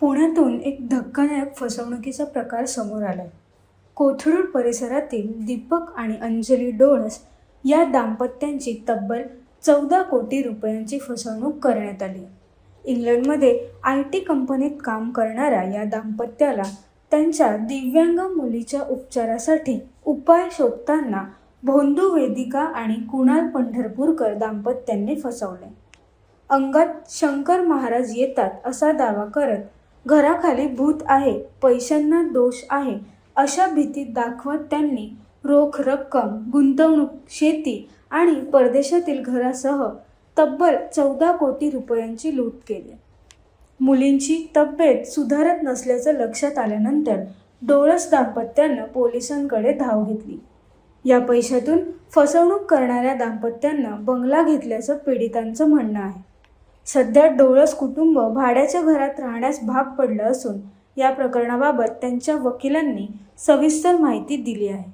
पुण्यातून एक धक्कादायक फसवणुकीचा प्रकार समोर आलाय. कोथरूड परिसरातील दीपक आणि अंजली डोळस या दाम्पत्यांची तब्बल चौदा कोटी रुपयांची फसवणूक करण्यात आली. इंग्लंडमध्ये आय टी कंपनीत काम करणाऱ्या या दाम्पत्याला त्यांच्या दिव्यांग मुलीच्या उपचारासाठी उपाय शोधताना भोंदू वेदिका आणि कुणाल पंढरपूरकर दाम्पत्यांनी फसवले. अंगात शंकर महाराज येतात असा दावा करत घराखाली भूत आहे पैशांना दोष आहे अशा भीतीत दाखवत त्यांनी रोख रक्कम गुंतवणूक शेती आणि परदेशातील घरासह तब्बल चौदा कोटी रुपयांची लूट केली. मुलींची तब्येत सुधारत नसल्याचं लक्षात आल्यानंतर डोळस दाम्पत्यानं पोलिसांकडे धाव घेतली. या पैशातून फसवणूक करणाऱ्या दाम्पत्यांना बंगला घेतल्याचं पीडितांचं म्हणणं आहे. सध्या डोळस कुटुंब भाड्याच्या घरात राहण्यास भाग पडलं असून या प्रकरणाबाबत त्यांच्या वकिलांनी सविस्तर माहिती दिली आहे.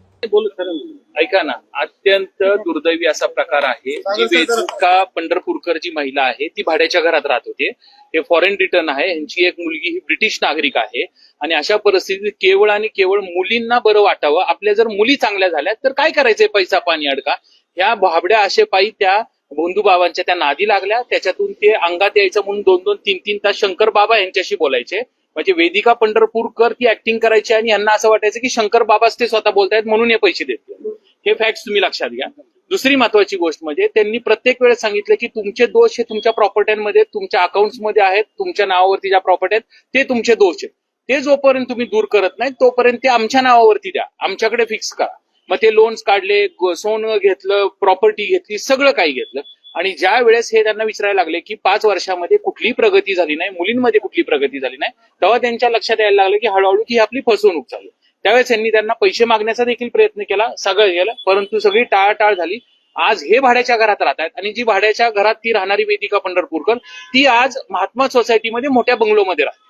ऐका ना. अत्यंत दुर्दैवी असा प्रकार आहे. जी वेचुका पंढरपूरकर जी महिला आहे ती भाड्याच्या घरात राहत होते. हे फॉरेन रिटर्न आहे. यांची एक मुलगी ही ब्रिटिश नागरिक आहे. आणि अशा परिस्थितीत केवळ आणि केवळ मुलींना बरं वाटावं. आपल्या जर मुली चांगल्या झाल्या तर काय करायचंय पैसा पाणी अडका? ह्या भाबड्या आशेपायी त्या भोंदू बाबांच्या त्या नादी लागल्या. त्याच्यातून ते अंगात यायचं म्हणून दोन दोन तीन तीन तास शंकर बाबा यांच्याशी बोलायचे. म्हणजे वेदिका पंढरपूरकर ती ऍक्टिंग करायची आणि यांना असं वाटायचं की शंकर बाबाच ते स्वतः बोलतायत म्हणून हे पैसे देतील हे फॅक्ट तुम्ही लक्षात घ्या. दुसरी महत्वाची गोष्ट म्हणजे त्यांनी प्रत्येक वेळेस सांगितलं की तुमचे दोष हे तुमच्या प्रॉपर्ट्यांमध्ये तुमच्या अकाउंट्समध्ये आहेत. तुमच्या नावावरती ज्या प्रॉपर्टी आहेत ते तुमचे दोष आहेत. ते जोपर्यंत तुम्ही दूर करत नाही तोपर्यंत ते आमच्या नावावरती द्या. आमच्याकडे फिक्स करा. मग ते लोन्स काढले सोनं घेतलं प्रॉपर्टी घेतली सगळं काही घेतलं. आणि ज्या वेळेस हे त्यांना विचारायला लागले की पाच वर्षामध्ये कुठलीही प्रगती झाली नाही मुलींमध्ये कुठली प्रगती झाली नाही तेव्हा त्यांच्या लक्षात यायला लागलं की हळूहळू की ही आपली फसवणूक चालू त्यावेळेस यांनी त्यांना पैसे मागण्याचा देखील प्रयत्न केला सगळं केलं परंतु सगळी टाळाटाळ झाली. आज हे भाड्याच्या घरात राहत आहेत आणि जी भाड्याच्या घरात ती राहणारी वेदिका पंढरपूरकर ती आज महात्मा सोसायटीमध्ये मोठ्या बंगलोमध्ये राहते.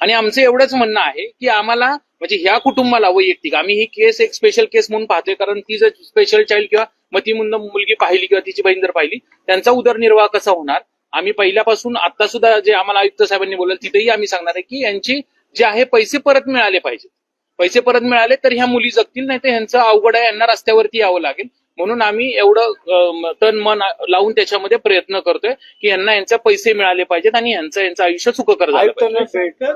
आणि आमचं एवढंच म्हणणं आहे की आम्हाला म्हणजे ह्या कुटुंबाला वैयक्तिक. आम्ही ही केस एक स्पेशल केस म्हणून पाहतोय कारण ती जर स्पेशल चाइल्ड किंवा मतीमुंद मुलगी पाहिली किंवा तिची बहीण जर पाहिली त्यांचा उदरनिर्वाह कसा होणार? आम्ही पहिल्यापासून आता सुद्धा जे आम्हाला आयुक्त साहेबांनी बोललं तिथेही आम्ही सांगणार आहे की यांची जे आहे पैसे परत मिळाले पाहिजे पैसे परत मिळाले तर ह्या मुली जगतील नाही तर ह्यांचं अवघड आहे यांना रस्त्यावरती यावं लागेल. म्हणून आम्ही एवढं तन मन लावून त्याच्यामध्ये प्रयत्न करतोय की यांना यांचे पैसे मिळाले पाहिजेत आणि यांचं यांचं आयुष्य सुखकर झालं पाहिजे आयुक्तांना शंकर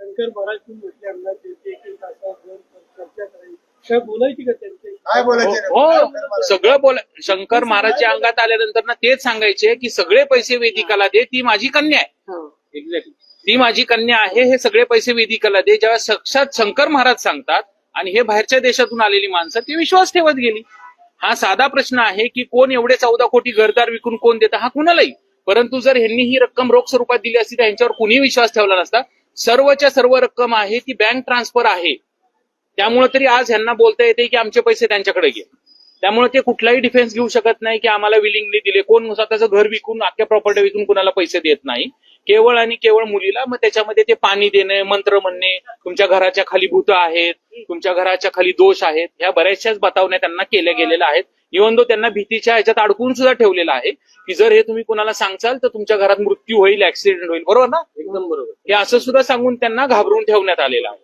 शंकर महाराज तुम्ही म्हटले आमदार त्यांची एक एक तासाभर चर्चा करायची काय बोलायची का त्यांची? काय बोलायचे रे? हो. सगळं बोल शंकर महाराजच्या अंगात आल्यानंतर ना तेच सांगायचे की सगळे पैसे वेदिकाला दे ती माझी कन्या आहे. हा. एक्झॅक्टली ती माझी कन्या आहे हे सगळे पैसे वेदिकाला दे. जेव्हा साक्षात शंकर महाराज सांगतात आणि हे बाहेरच्या देशातून आलेली माणसं ती विश्वास ठेवत गेली. हा साधा प्रश्न आहे की कोण एवढे चौदा कोटी घरदार विकून कोण देतं? हा कुणालाही. परंतु जर ह्यांनी ही रक्कम रोख स्वरूपात दिली असती तर ह्यांच्यावर कुणीही विश्वास ठेवला नसता. सर्वच्या सर्व रक्कम आहे ती बँक ट्रान्सफर आहे. त्यामुळे तरी आज ह्यांना बोलता येते की आमचे पैसे त्यांच्याकडे घे. त्यामुळे ते कुठलाही डिफेन्स घेऊ शकत नाही की आम्हाला विलिंगली दिले. कोण स्वतःचं घर विकून अख्ख्या प्रॉपर्टी विकून कुणाला पैसे देत नाही. केवळ आणि केवळ मुलीला मग त्याच्यामध्ये ते पाणी देणे मंत्र म्हणणे तुमच्या घराच्या खाली भूत आहेत तुमच्या घराच्या खाली दोष आहेत ह्या बऱ्याचशाच बतावण्या त्यांना केल्या गेलेल्या आहेत. इव्हन दो त्यांना भीतीच्या ह्याच्यात अडकून सुद्धा ठेवलेलं आहे की जर हे तुम्ही कुणाला सांगचाल तर तुमच्या घरात मृत्यू होईल ऍक्सिडेंट होईल. बरोबर ना? एकदम बरोबर. हे असं सुद्धा सांगून त्यांना घाबरून ठेवण्यात आलेलं आहे.